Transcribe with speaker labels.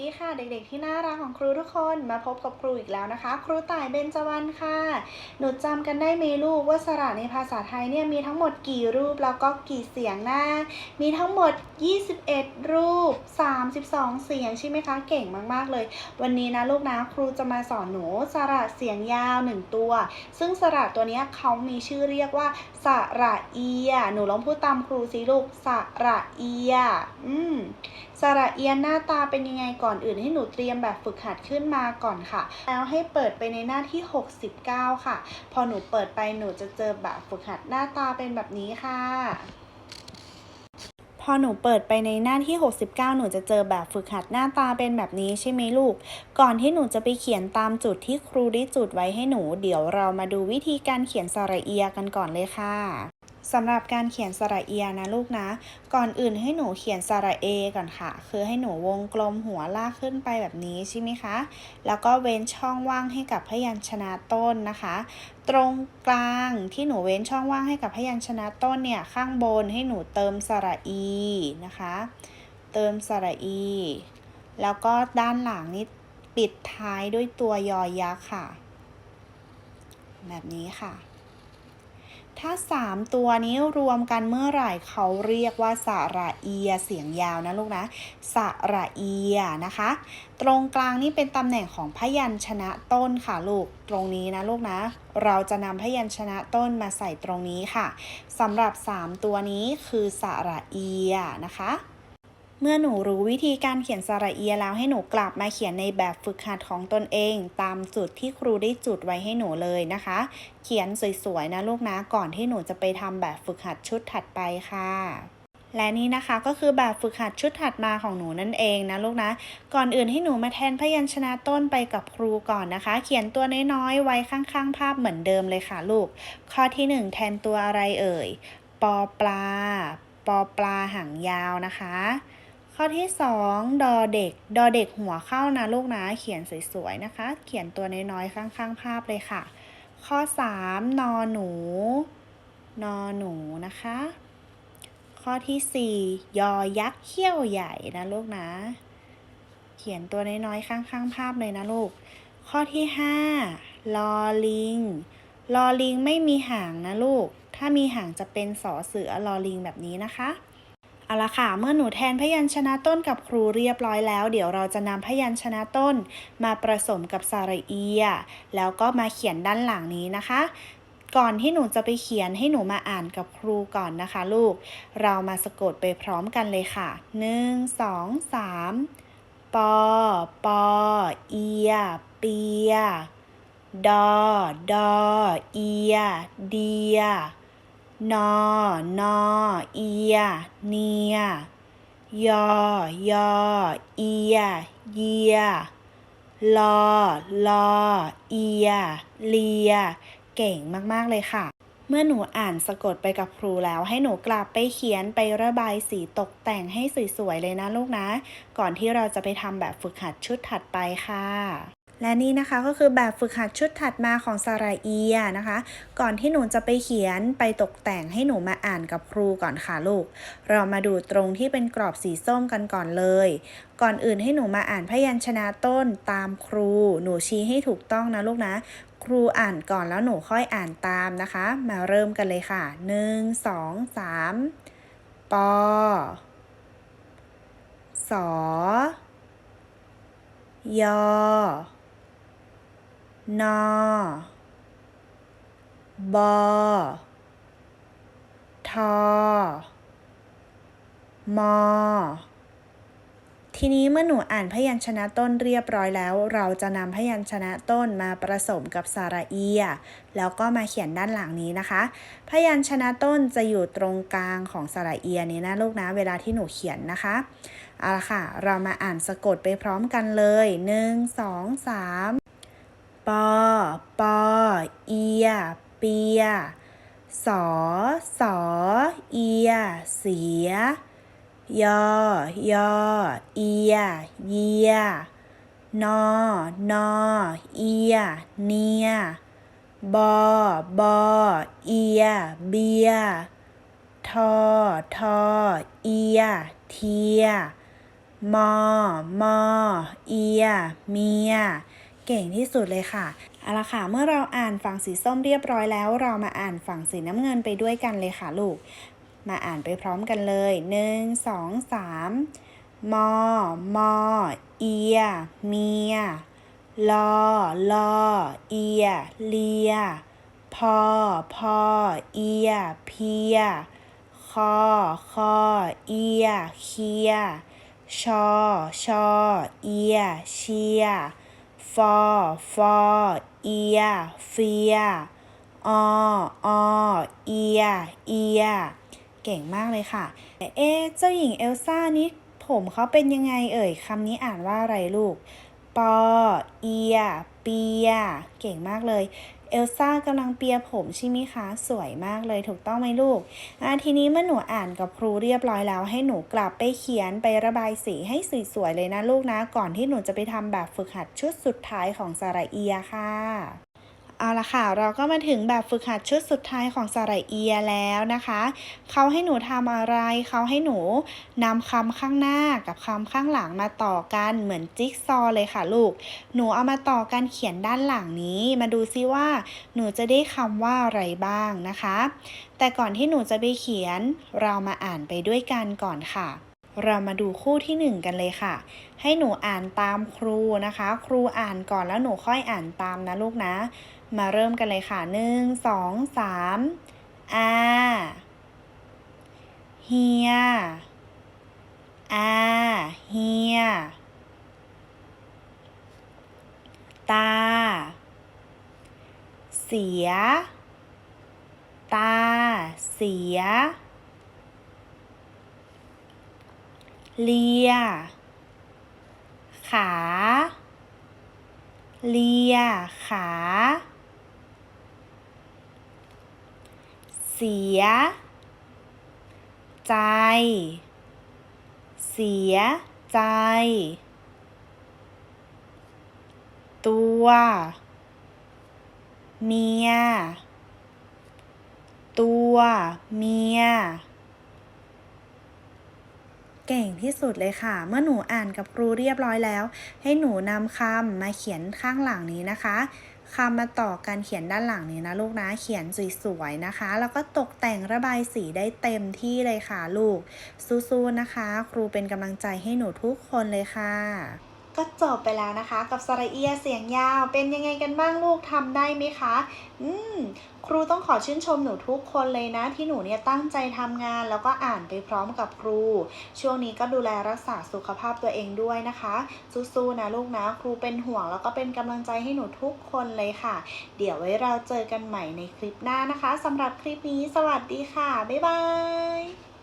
Speaker 1: ดีค่ะเด็กๆที่น่ารักของครูทุกคนมาพบกับครูอีกแล้วนะคะ ครูต่ายเบญจวรรณค่ะ หนูจำกันได้ไหมลูกว่าสระในภาษาไทยเนี่ยมีทั้งหมดกี่รูปแล้วก็กี่เสียงนะมีทั้งหมด 21 รูป 32 เสียงใช่ไหมคะเก่งมากๆเลย วันนี้นะลูกนะครูจะมาสอนหนูสระเสียงยาวหนึ่งตัว ซึ่งสระตัวนี้เขามีชื่อเรียกว่าสระเอีย หนูลองพูดตามครูสิลูกสระเอีย อืมสระเอียนหน้าตาเป็นยังไงก่อนอื่นให้หนูเตรียมแบบฝึกหัดขึ้นมาก่อนค่ะ แล้วให้เปิดไปในหน้าที่ 69 ค่ะ พอหนูเปิดไปหนูจะเจอแบบฝึกหัดหน้าตาเป็นแบบนี้ค่ะพอหนูเปิดไปในหน้าที่ 69 หนูจะเจอแบบฝึกหัดหน้าตาเป็นแบบนี้ใช่ไหมลูก ก่อนที่หนูจะไปเขียนตามจุดที่ครูได้จุดไว้ให้หนู เดี๋ยวเรามาดูวิธีการเขียนสระเอียกันก่อนเลยค่ะ สำหรับการเขียนสระเอียนะลูกนะ ก่อนอื่นให้หนูเขียนสระเอก่อนค่ะ คือให้หนูวงกลมหัวลากขึ้นไปแบบนี้ใช่ไหมคะ แล้วก็เว้นช่องว่างให้กับพยัญชนะต้นนะคะ ตรงกลางที่หนูเว้นช่องว่างให้กับพยัญชนะต้นเนี่ยข้างบนให้หนูเติมสระอีนะคะ เติมสระอี แล้วก็ด้านหลังนี่ปิดท้ายด้วยตัวยอยักษ์ค่ะ แบบนี้ค่ะ ถ้า 3 ตัวนี้รวมกันเมื่อไหร่เขาเรียกว่าสระเอียเสียงยาวนะลูกนะสระเอียนะคะ ตรงกลางนี่เป็นตำแหน่งของพยัญชนะต้นค่ะลูกตรงนี้นะลูกนะ เราจะนำพยัญชนะต้นมาใส่ตรงนี้ค่ะสำหรับ 3 ตัวนี้คือสระเอียนะคะ เมื่อหนูรู้วิธีการเขียนสระเอียแล้วให้หนูกลับมาเขียนในแบบฝึกหัดของตนเอง ตามจุดที่ครูได้จุดไว้ให้หนูเลยนะคะ เขียนสวยๆนะลูกนะก่อนที่หนูจะไปทำแบบฝึกหัดชุดถัดไปค่ะและนี่นะคะก็คือแบบฝึกหัดชุดถัดมาของหนูนั่นเองนะลูกนะ ก่อนอื่นให้หนูมาแทนพยัญชนะต้นไปกับครูก่อนนะคะ เขียนตัวน้อยๆไว้ข้างๆ ภาพเหมือนเดิมเลยค่ะลูก ข้อที่หนึ่งแทนตัวอะไรเอ่ย ปอปลา ปอปลาหางยาวนะคะ ข้อที่ 2 ดอเด็ก ดอเด็กหัวเข้านะลูกนะ เขียนสวยๆนะคะ เขียนตัวน้อยๆ ข้างๆ ภาพเลยค่ะ ข้อ 3 นอหนู นอหนูนะคะ ข้อที่ 4 ยอยักษ์เขี้ยวใหญ่นะลูกนะ เขียนตัวน้อยๆ ข้างๆ ภาพเลยนะลูก ข้อที่ 5 ลอลิง ลอลิงไม่มีหางนะลูก ถ้ามีหางจะเป็นสอเสือลอลิงแบบนี้นะคะ เอาละค่ะ เมื่อหนูแทนพยัญชนะต้นกับครูเรียบร้อยแล้ว เดี๋ยวเราจะนำพยัญชนะต้น มาผสมกับสระเอีย แล้วก็มาเขียนด้านหลังนี้นะคะ ก่อนที่หนูจะไปเขียนให้หนูมาอ่านกับครูก่อนนะคะ ลูก เรามาสะกดไปพร้อมกันเลยค่ะ 1 2 3 ปอ ปอ เอีย เปีย ดอ ดอ เอีย เดีย นอนอเอีย เนีย ยอยอเอีย เยีย ลอลอเอีย เลีย เก่งมากๆเลยค่ะ เมื่อหนูอ่านสะกดไปกับครูแล้ว ให้หนูกลับไปเขียนไประบายสีตกแต่งให้สวยๆเลยนะลูกนะ ก่อนที่เราจะไปทำแบบฝึกหัดชุดถัดไปค่ะ และนี่นะคะก็คือแบบฝึกหัดชุดถัดมาของสระเอียนะคะ ก่อนที่หนูจะไปเขียนไปตกแต่งให้หนูมาอ่านกับครูก่อนค่ะลูก เรามาดูตรงที่เป็นกรอบสีส้มกันก่อนเลย ก่อนอื่นให้หนูมาอ่านพยัญชนะต้นตามครู หนูชี้ให้ถูกต้องนะลูกนะครูอ่านก่อนแล้วหนูค่อยอ่านตามนะคะ มาเริ่มกันเลยค่ะ 1 2 3ปอสอยอ นอบอทอมอ ทีนี้เมื่อหนูอ่านพยัญชนะต้นเรียบร้อยแล้ว เราจะนำพยัญชนะต้นมาผสมกับสระเอีย แล้วก็มาเขียนด้านหลังนี้นะคะ พยัญชนะต้นจะอยู่ตรงกลางของสระเอียนี้นะลูกนะ เวลาที่หนูเขียนนะคะเอาละค่ะ เรามาอ่านสะกดไปพร้อมกันเลย1 2 3 ปอ ปอ เอีย เปีย สอ สอ เอีย เสีย ยอ ยอ เอีย เยีย นอ นอ เอีย เนีย บอ บอ เอีย เบีย ทอ ทอ เอีย เทีย มอ มอ เอีย เมีย เก่งที่สุดเลยค่ะเอาละค่ะ เมื่อเราอ่านฝั่งสีส้มเรียบร้อยแล้ว เรามาอ่านฝั่งสีน้ำเงินไปด้วยกันเลยค่ะลูก มาอ่านไปพร้อมกันเลยหนึ่งสองสามมอ มอ เอีย เมีย ลอ ลอ เอีย เลีย พอ พอ เอีย เพีย คอ คอ เอีย เคีย ชอ ชอ เอีย เชีย ฟอฟอเอียเฟียอออเอียเอียเก่งมากเลยค่ะ เอ๊เจ้าหญิงเอลซ่านี่ผมเขาเป็นยังไงเอ่ยคำนี้อ่านว่าอะไรลูก ปอเอีย เปีย เก่งมากเลย เอลซ่ากำลังเปียผมใช่ไหมคะ สวยมากเลยถูกต้องไหมลูกอทีนี้เมื่อหนูอ่านกับครูเรียบร้อยแล้ว ให้หนูกลับไปเขียนไประบายสีให้สวยๆเลยนะลูกนะ ก่อนที่หนูจะไปทำแบบฝึกหัดชุดสุดท้ายของสระเอียค่ะ เอาละค่ะ เราก็มาถึงแบบฝึกหัดชุดสุดท้ายของสระเอียแล้วนะคะ เขาให้หนูทำอะไร เขาให้หนูนำคำข้างหน้ากับคำข้างหลังมาต่อกันเหมือนจิ๊กซอเลยค่ะลูก หนูเอามาต่อกันเขียนด้านหลังนี้ มาดูซิว่า หนูจะได้คำว่าอะไรบ้างนะคะ แต่ก่อนที่หนูจะไปเขียน เรามาอ่านไปด้วยกันก่อนค่ะเรามาดูคู่ที่หนึ่งกันเลยค่ะ ให้หนูอ่านตามครูนะคะ ครูอ่านก่อนแล้วหนูค่อยอ่านตามนะลูกนะ มาเริ่มกันเลยค่ะหนึ่งสองสามอาเฮียอาเฮียตา เสีย ตา เสีย เลีย ขา เลีย ขา เสีย ใจ เสียใจ ตัว เมีย ตัวเมียเก่งที่สุดเลยค่ะ เมื่อหนูอ่านกับครูเรียบร้อยแล้ว ให้หนูนำคำมาเขียนข้างหลังนี้นะคะ คำมาต่อการเขียนด้านหลังนี้นะลูกนะเขียนสวยๆนะคะ แล้วก็ตกแต่งระบายสีได้เต็มที่เลยค่ะลูกสู้ๆนะคะ ครูเป็นกำลังใจให้หนูทุกคนเลยค่ะ ก็จบไปแล้วนะคะ กับสระเอียเสียงยาวเป็นยังไงกันบ้างลูกทำได้ไหมคะ อืมครูต้องขอชื่นชมหนูทุกคนเลยนะ ที่หนูเนี่ยตั้งใจทำงานแล้วก็อ่านไปพร้อมกับครู ช่วงนี้ก็ดูแลรักษาสุขภาพตัวเองด้วยนะคะสู้ๆนะลูกนะ ครูเป็นห่วงแล้วก็เป็นกำลังใจให้หนูทุกคนเลยค่ะ เดี๋ยวไว้เราเจอกันใหม่ในคลิปหน้านะคะสำหรับคลิปนี้ สวัสดีค่ะ บ๊ายบาย